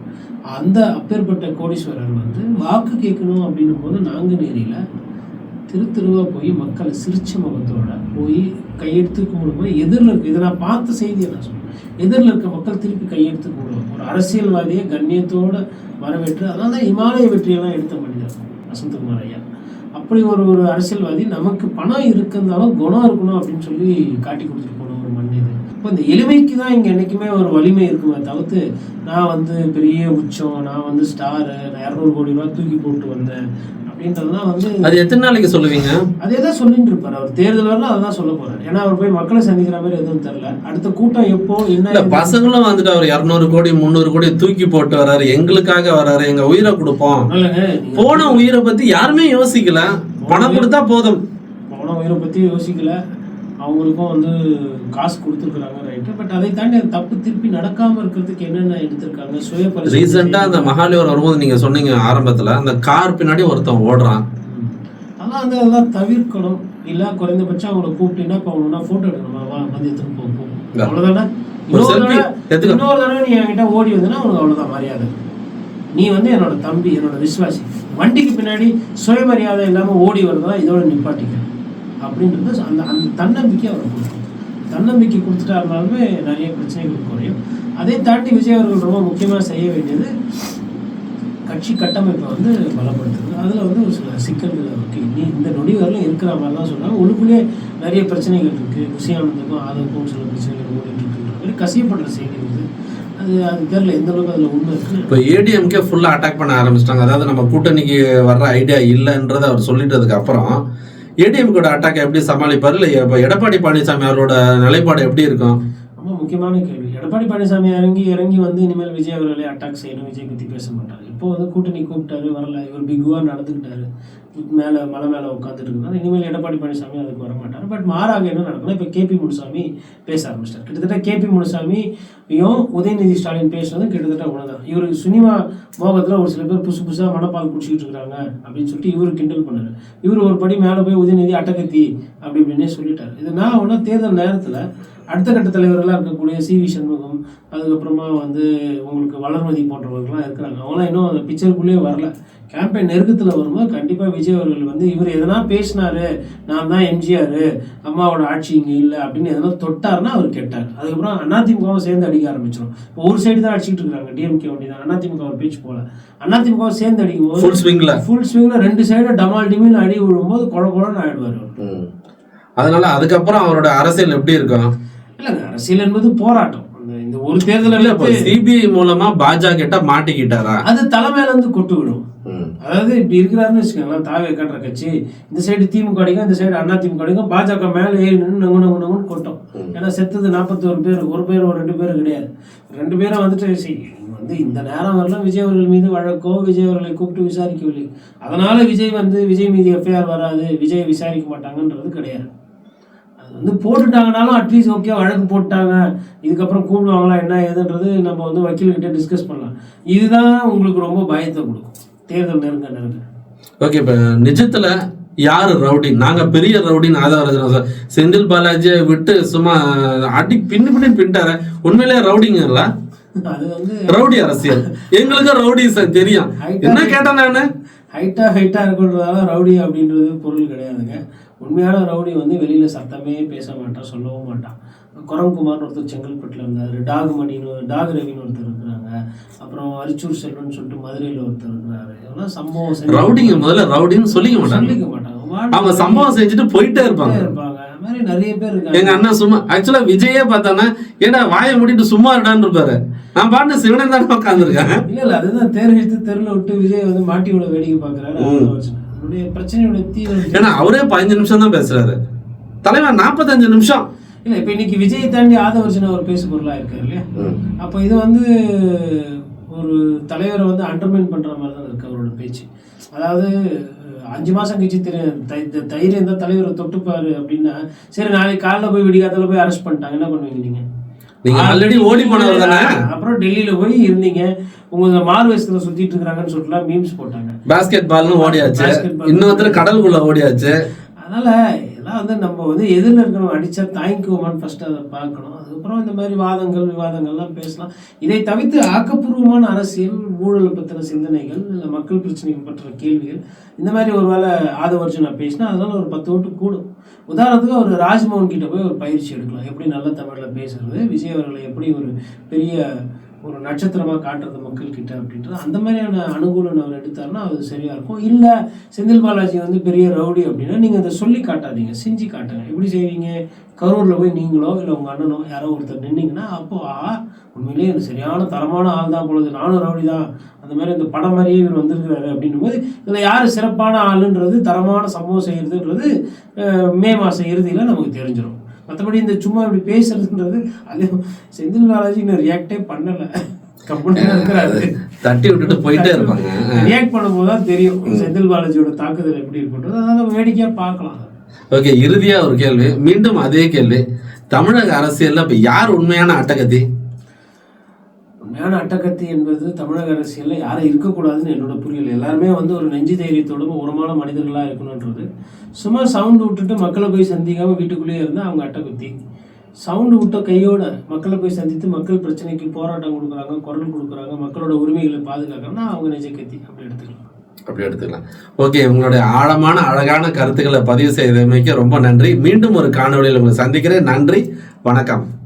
அந்த அப்பேற்பட்ட கோடீஸ்வரர் வந்து வாக்கு கேட்கணும் அப்படின்னும் போது நாங்குநேரியில் திரு திருவா போய் மக்களை சிரிச்ச முகத்தோட போய் கையெடுத்து கும்பிடும்போது எதிரில் இருக்கு இதை நான் பார்த்த செய்தியை நான் சொல்கிறேன் எதிரில் இருக்க மக்கள் திருப்பி கையெடுத்து கும்பிடுவாங்க. ஒரு அரசியல்வாதியை கண்ணியத்தோடு வரவேற்று அதனால தான் இமாலய வெற்றியெல்லாம் எடுத்த மனிதர் வசந்தகுமார் ஐயா. அப்படி ஒரு ஒரு அரசியல்வாதி நமக்கு பணம் இருக்குந்தாலும் குணம் இருக்கணும் அப்படின்னு சொல்லி காட்டி கொடுத்துட்டு போன ஒரு மனிதன் இது. இப்போ இந்த எளிமைக்கு தான் இங்கே என்றைக்குமே ஒரு வலிமை இருக்குமே தவிர்த்து நான் வந்து பெரிய உச்சம் நான் வந்து ஸ்டாரு நான் இரநூறு கோடி ரூபா தூக்கி போட்டு வந்தேன். அப்படின்றதுலாம் வந்து அது எத்தனை நாளைக்கு சொல்லுவீங்க? அதே தான் சொல்லிட்டு இருப்பார் அவர் தேர்தல் வரல அதான் சொல்ல போறாரு. ஏன்னா அவர் போய் மக்களை சந்திக்கிற மாதிரி எதுவும் தெரியல. அடுத்த கூட்டம் எப்போ என்ன பசங்களும் வந்துட்டு அவர் இருநூறு கோடி முந்நூறு கோடி தூக்கி போட்டு வர்றாரு எங்களுக்காக வர்றாரு எங்க உயிரை கொடுப்போம். போன உயிரை பத்தி யாருமே யோசிக்கல. பணம் கொடுத்தா போதும். போன உயிரை பத்தி யோசிக்கல. அவங்களுக்கும் வந்து காசு கொடுத்துருக்குறாங்க ரைட்டு பட் அதை தாண்டி அது தப்பு திருப்பி நடக்காம இருக்கிறதுக்கு என்னென்ன எடுத்திருக்காங்க? சுய பரிசோதனை ரீசெண்டா அந்த மகாலிவர் வரும்போது நீங்க சொன்னீங்க ஆரம்பத்துல அந்த கார் பின்னாடி ஒருத்தன் ஓடுறான். அதெல்லாம் வந்து அதெல்லாம் தவிர்க்கணும். இல்ல குறைந்தபட்சம் அவங்கள கூப்பிட்டீங்கன்னா இப்போ அவங்கன்னா ஃபோட்டோ எடுக்கணும்? வா வந்து எடுத்துன்னு போ போ. இல்ல. அவ்வளவுதானே? ஒரு இன்னொரு தடவை நீ என்கிட்ட ஓடி வந்தனா உனக்கு அவ்வளவுதான் மரியாதை. நீ வந்து என்னோட தம்பி என்னோட விசுவாசி. வண்டிக்கு பின்னாடி சுயமரியாதை இல்லாம ஓடி வரதா இதோட நிப்பாட்டிக்க அப்படின்றது அந்த அந்த தன்னம்பிக்கை அவர் கொடுக்கும். தன்னம்பிக்கை கொடுத்துட்டாருனாலுமே நிறைய பிரச்சனைகள் குறையும். அதை தாண்டி விஜய் அவர்கள் ரொம்ப முக்கியமாக செய்ய வேண்டியது கட்சி கட்டமைப்பை வந்து பலப்படுத்துது அதில் வந்து ஒரு சில சிக்கல்கள் இருக்குது இனி இந்த நொடி வரலும் இருக்கிற மாதிரி தான் சொன்னாங்க. உள்ளுக்குள்ளேயே நிறைய பிரச்சனைகள் இருக்குது குசியானந்துக்கும் ஆதவுக்கும் சில பிரச்சனைகள் ஓடிட்டுருக்குன்ற மாதிரி கசியப்படுற செய்தி வந்து அது அது தெரியல எந்த அளவுக்கு அதில் உண்மை இருக்குது இப்போ ஏடிஎம்கே ஃபுல்லாக அட்டாக் பண்ண ஆரம்பிச்சிட்டாங்க. அதாவது நம்ம கூட்டணிக்கு வர்ற ஐடியா இல்லைன்றதை அவர் சொல்லிட்டதுக்கு அப்புறம் ஏடிஎம்கோட அட்டாக் எப்படி சமாளிப்பார்? இல்லை எடப்பாடி பழனிசாமி அவரோட நிலைப்பாடு எப்படி இருக்கும்? ரொம்ப முக்கியமான கேள்வி. எடப்பாடி பழனிசாமி இறங்கி இறங்கி வந்து இனிமேல் விஜய் அவர்களை அட்டாக் செய்யணும். விஜய் பற்றி பேச மாட்டார். இப்போ வந்து கூட்டணி கூப்பிட்டாரு வரல. இவர் பிகுவாக நடந்துக்கிட்டாரு. மேலே மலை மேலே உட்காந்துட்டு இருந்தார் இனிமேல் எடப்பாடி பழனிசாமி அதுக்கு வர மாட்டார். பட் மாறாக என்ன நடக்கும்னா இப்போ கேபி முனுசாமி பேச ஆரம்பிச்சிட்டார். கிட்டத்தட்ட கேபி முனுசாமியும் உதயநிதி ஸ்டாலின் பேசுனது கிட்டத்தட்ட ஒன்றுதான் இவர் சினிமா மோகத்தில் ஒரு சில பேர் புதுசு புதுசாக மனப்பால் குடிச்சிக்கிட்டு இருக்காங்க அப்படின்னு சொல்லிட்டு இவர் கிண்டல் பண்ணாரு. இவர் ஒரு படி மேலே போய் உதயநிதி அட்டகத்தி அப்படி இப்படின்னே சொல்லிட்டார். இது நான் ஒன்றா தேர்தல் நேரத்தில் அடுத்த கட்ட தலைவர்களாக இருக்கக்கூடிய சி வி சண்முகம் அதுக்கப்புறமா வந்து உங்களுக்கு வளர்மதி போன்றவர்கள்லாம் இருக்கிறாங்க. அவங்களாம் இன்னும் அந்த பிக்சருக்குள்ளேயே வரல. கேம்பெயின் நெருக்கத்தில் வரும்போது கண்டிப்பாக விஜய் அவர்கள் வந்து இவர் எதனா பேசினாரு நான் தான் எம்ஜிஆர் அம்மாவோட ஆட்சி இங்கே இல்லை அப்படின்னு எதனா தொட்டாருன்னா அவர் கெட்டார். அதுக்கப்புறம் அதிமுகவும் சேர்ந்து அடிக்க ஆரம்பிச்சிடும் இப்போ ஒரு சைடு தான் அடிச்சுட்டு இருக்காங்க. டிஎம்கே வண்டி தான் அதிமுக ஒரு பேச்சு போல. அதிமுக சேர்ந்து அடிக்கும் போது ஃபுல் ஸ்விங்ல ஃபுல் ஸ்விங்கில் ரெண்டு சைடும் டமால் டிமில் அடி விழும்போது குழ குழன்னு ஆயிடுவார் அதனால அதுக்கப்புறம் அவரோட அரசியல் எப்படி இருக்கும்? இல்லைங்க அரசியல் என்பது போராட்டம். இந்த ஒரு தேர்தலை சிபிஐ மூலமா பாஜக கிட்ட மாட்டிக்கிட்டாரா? அது தலைமையில இருந்து கொட்டு விடும். அதாவது இப்படி இருக்கிறாருன்னு வச்சுக்கோங்களேன் தாவே கட்டுற கட்சி இந்த சைடு திமுக அடிக்கும் இந்த சைடு அண்ணா திமுக அடிக்கும் பாஜக மேலே ஏறி நின்று நங்கு நங்கு நங்குன்னு கொட்டும். ஏன்னா செத்தது நாற்பத்தோரு பேர் ஒரு பேர் ஒரு ரெண்டு பேர் கிடையாது. ரெண்டு பேரும் வந்துட்டு வந்து இந்த நேரம் வரலாம் விஜய் அவர்கள் மீது வழக்கோ விஜய் அவர்களை கூப்பிட்டு விசாரிக்கவில்லை. அதனால விஜய் வந்து விஜய் மீது எஃப்ஐஆர் வராது விஜய் விசாரிக்க மாட்டாங்கன்றது கிடையாது. வந்து போட்டுட்டாங்கனாலும் அட்லீஸ்ட் ஓகே வழக்கு போட்டாங்க. இதுக்கப்புறம் கூப்பிடுவாங்களா என்ன ஏதுன்றது நம்ம வந்து வக்கீல்கிட்ட டிஸ்கஸ் பண்ணலாம். இதுதான் உங்களுக்கு ரொம்ப பயத்தை கொடுக்கும். தேர்தல் நெருங்க நெருங்க. ஓகே இப்போ நிஜத்துல யாரு ரவுடி? நாங்க பெரிய ரவுடின்னு ஆதாரம் சார். செந்தில் பாலாஜியை விட்டு சும்மா அடி பின்னு பின்னு பின்ட்டார உண்மையிலே ரவுடிங்களா வந்து ரவுடி அரசியல். எங்களுக்கு ரவுடி சார் தெரியும். என்ன கேட்டேன் நானு? ஹைட்டா ஹைட்டா இருக்கிறதால ரவுடி அப்படின்றது பொருள் கிடையாதுங்க. உண்மையான ரவுடி வந்து வெளியில சத்தமே பேச மாட்டான் சொல்லவும் மாட்டான். குரங்குமார்னு ஒருத்தர் செங்கல்பட்டுல இருந்தாரு டாக் மணின்னு டாக் ரவின்னு ஒருத்தர் இருக்கிறாங்க. அப்புறம் அரிச்சூர் செல்வன் சொல்லிட்டு மதுரையில ஒருத்தர் இருக்கிறாரு. இதெல்லாம் சம்பவம் ரவுடிங்க முதல்ல ரவுடின்னு சொல்லிக்க மாட்டாங்க. சொல்லிக்க மாட்டாங்க. அவங்க சம்பவம் செஞ்சுட்டு போயிட்டே இருப்பாங்க. இருப்பாங்க. மாதிரி நிறைய பேர் இருக்காங்க. எங்க அண்ணன் சும்மா ஆக்சுவலா விஜயே பார்த்தானா ஏன்னா வாயை மூடிட்டு சும்மா இருடான்னு இருப்பாரு. நான் பாட்டு சிவனன் தானே உட்காந்துருக்கேன் இல்ல இல்ல அதுதான் தேர் எடுத்து தெருல விட்டு விஜய் வந்து மாட்டி விட வேடிக்கை பாக்குறாரு அவ்வளவு பிரச்சனை. அவருடைய பிரச்சனையோட தீவிரம் ஏன்னா அவரே பதினஞ்சு நிமிஷம் தான் பேசுறாரு. தலைவன் நாற்பத்தஞ்சு நிமிஷம். இல்ல இப்ப இன்னைக்கு விஜய் தாண்டி ஆதவர்ஜன அவர் பேசு பொருளா இருக்காரு இல்லையா? அப்போ இது வந்து ஒரு தலைவரை வந்து அண்டர்மைன் பண்ற மாதிரி தான் இருக்கு அவரோட பேச்சு. அதாவது அஞ்சு மாசம் கழிச்சு தெரியும் தைரியம் தான் தலைவரை தொட்டுப்பாரு அப்படின்னா சரி நாளைக்கு காலைல போய் விடிகாத்தால போய் அரெஸ்ட் பண்ணிட்டாங்க. என்ன பண்ணுவீங்க நீங்க? நீங்க ஆல்ரெடி ஓடி போனவர் தானே? அப்புறம் டெல்லியில போய் இருந்தீங்க. உங்க மாறு வயசுல சுத்திட்டு இருக்காங்கன்னு சொல்லிட்டுலாம் மீம்ஸ் போட்டாங்க. பாஸ்கெட் பால்னு ஓடியாச்சு. இன்னொருத்தர் கடலுக்குள்ள ஓடியாச்சு. அதனால இதெல்லாம் வந்து நம்ம வந்து எதிரில் இருக்கிறவங்க அடிச்சா தாங்கிக்குவோமான்னு ஃபர்ஸ்ட் அதை பார்க்கணும். அதுக்கப்புறம் இந்த மாதிரி வாதங்கள் விவாதங்கள்லாம் பேசலாம். இதை தவிர்த்து ஆக்கப்பூர்வமான அரசியல் ஊழலை பற்றின சிந்தனைகள் இல்லை மக்கள் பிரச்சனைகள் பற்றின கேள்விகள் இந்த மாதிரி ஒரு வேலை ஆதவர்ஜனா பேசினா அதனால் ஒரு பத்து ஓட்டு கூடும். உதாரணத்துக்கு ஒரு ராஜ்மோகன் கிட்ட போய் ஒரு பயிற்சி எடுக்கலாம். எப்படி நல்ல தமிழில் பேசுறது விஜய் அவர்களை எப்படி ஒரு பெரிய ஒரு நட்சத்திரமாக காட்டுறது மக்கள் கிட்ட அப்படின்றது அந்த மாதிரியான அனுகூலம் அவர் எடுத்தாருன்னா அது சரியாக இருக்கும். இல்லை செந்தில் பாலாஜி வந்து பெரிய ரவுடி அப்படின்னா நீங்கள் அதை சொல்லி காட்டாதீங்க செஞ்சு காட்டுங்க. எப்படி செய்வீங்க? கரூரில் போய் நீங்களோ இல்லை உங்கள் அண்ணனோ யாரோ ஒருத்தர் நின்னீங்கன்னா அப்போ ஆ உண்மையிலேயே எனக்கு சரியான தரமான ஆள் தான் பொழுது நானும் ரவுடி தான். அந்த மாதிரி இந்த படம் மாதிரியே இவர் வந்திருக்கிறாரு அப்படின்னும் போது இதில் யார் சிறப்பான ஆளுன்றது தரமான சம்பவம் செய்கிறதுன்றது மே மாதம் இறுதியில் நமக்கு தெரிஞ்சிடும் மற்றபடி இந்த சும்மா இப்படி பேசுறதுன்றது அது செந்தில் பாலாஜி இன்னும் ரியாக்டே பண்ணலை. தட்டி விட்டுட்டு போயிட்டே இருப்பாங்க. ரியாக்ட் பண்ணும்போது தான் தெரியும். செந்தில் பாலாஜியோட தாக்குதல் எப்படி இருக்குன்றது. அதனால வேடிக்கையாக பார்க்கலாம். ஓகே இறுதியா ஒரு கேள்வி. மீண்டும் அதே கேள்வி. தமிழக அரசியல்ல இப்ப யார் உண்மையான அட்டகத்தி உண்மையான அட்டகத்தி என்பது தமிழக அரசியலில் யாரும் இருக்கக்கூடாதுன்னு என்னோட புரியல எல்லாருமே வந்து ஒரு நெஞ்சு தைரியத்தோடும் உரமான மனிதர்களாக இருக்கணுன்றது சும்மா சவுண்டு விட்டுட்டு மக்களை போய் சந்திக்காமல் வீட்டுக்குள்ளேயே இருந்தால் அவங்க அட்டகத்தி. சவுண்டு விட்ட கையோட மக்களை போய் சந்தித்து மக்கள் பிரச்சனைக்கு போராட்டம் கொடுக்குறாங்க குரல் கொடுக்குறாங்க மக்களோட உரிமைகளை பாதுகாக்கணும்னா அவங்க நெஞ்சக்கத்தி அப்படி எடுத்துக்கலாம். அப்படி எடுத்துக்கலாம். ஓகே உங்களுடைய ஆழமான அழகான கருத்துக்களை பதிவு செய்தமைக்கு ரொம்ப நன்றி. மீண்டும் ஒரு காணொலியில் உங்களை சந்திக்கிறேன். நன்றி. வணக்கம்.